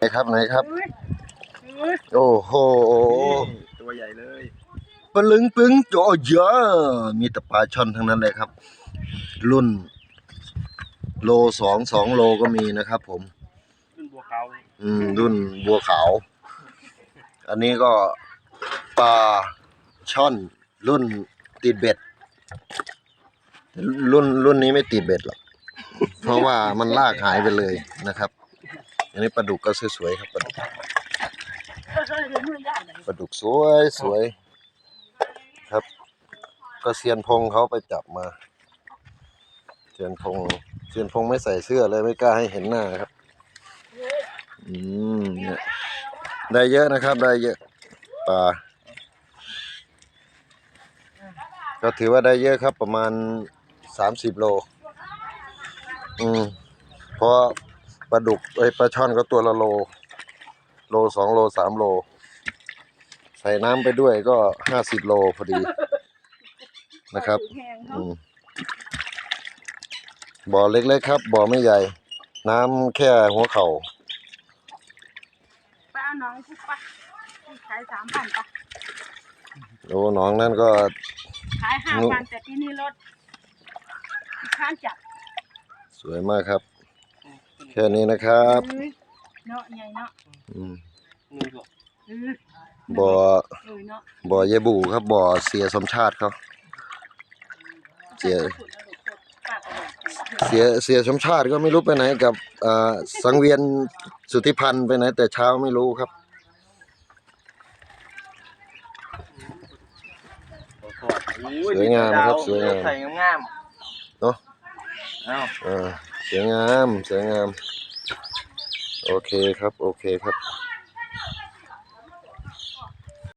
ไหนครับไหนครับ โอ้โหตัวใหญ่เลยปลึงปึงโจเยอะมีแต่ปลาช่อนทั้งนั้นเลยครับ รุ่น โลสองสองโลก็มีนะครับผมขึ้นบัวเขาอืม รุ่นบัวขาว อันนี้ก็ปลาช่อน รุ่นติดเบ็ด รุ่นรุ่นนี้ไม่ติดเบ็ดหรอกเพราะว่ามันลากหายไปเลยนะครับ อันนี้ปลาดุกก็สวยๆครับปลาดุกปลาดุกสวยสวยครับ ก็เซียนพงเขาไปจับมาเซียนพงเซียนพงไม่ใส่เสื้อเลยไม่กล้าให้เห็นหน้าครับ อืมเนี่ยได้เยอะนะครับ ได้เยอะปลาก็ถือว่าได้เยอะครับประมาณสามสิบโล อืมเพราะ ปลาดุกไอ้ยปลาช่อนก็ตัวละโล โลสองโลสามโล ใส่น้ำไปด้วยก็ห้าสิบโลพอดีนะครับ อืมบ่อเล็กๆครับ บ่อไม่ใหญ่ น้ำแค่หัวเข่าไปเอาน้องพุกปะขายสามพันปะโอ้หน้องนั่นก็ ขายห้าพันแต่ที่นี่ลดข้างจับ สวยมากครับ แค่นี้นะครับเอ้ยเนาะใหญ่เนาะอืมนี่ก็เออบ่อเออเนาะบ่อเยบูครับบ่อเสียสมชาติเขาเสียป้าก็บอกเสียเสียสมชาติก็ไม่รู้ไปไหนกับอ่าสังเวียนสุทธิพันธ์ไปไหนแต่เช้าไม่รู้ครับ สวยงามครับสวยงาม ใส่งามเนอะ เอาอ่าสวยงามสวยงาม โอเคครับ โอเคครับ